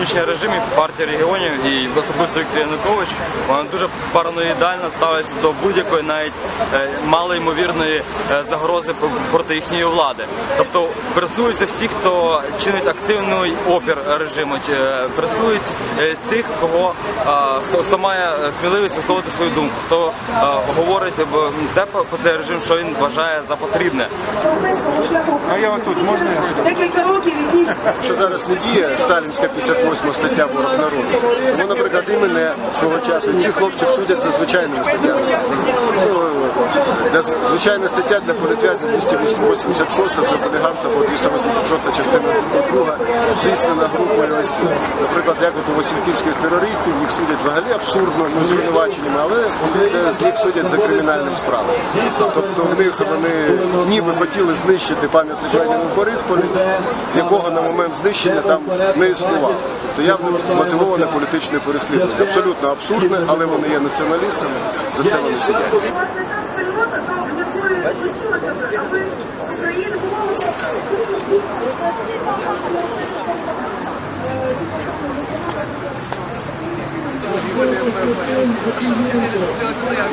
нинішній режим і партія регіонів і особисто Віктор Янукович вона дуже параноїдально ставиться до будь-якої навіть е, малоймовірної е, загрози проти їхньої влади. Тобто пресуються всі, хто чинить активний опір режиму, е, пресують тих, кого хто, хто має сміливість висловити свою думку, хто говорить те про цей режим, що він вважає за потрібне. А я отут можна? Декілька років Що зараз не діє сталінська 58 стаття ворог народу. Тому, наприклад, і мене свого часу ці хлопці судять за звичайними статтями. Ну, для звичайна стаття для політв'язнів 286 це полігамса по 286 частина друга здійснена групою наприклад, як от у Васильківських терористів, їх судять взагалі абсурдно ну, звинуваченнями, але це них судять за кримінальним справам. Тобто в них вони ніби хотіли знищити пам'ятник Леніну Борисполі, якого на момент знищення там не існувало. Це явно мотивоване політичне переслідування. Абсолютно абсурдне, але вони є націоналістами, за це вони сидять. Je vais vous montrer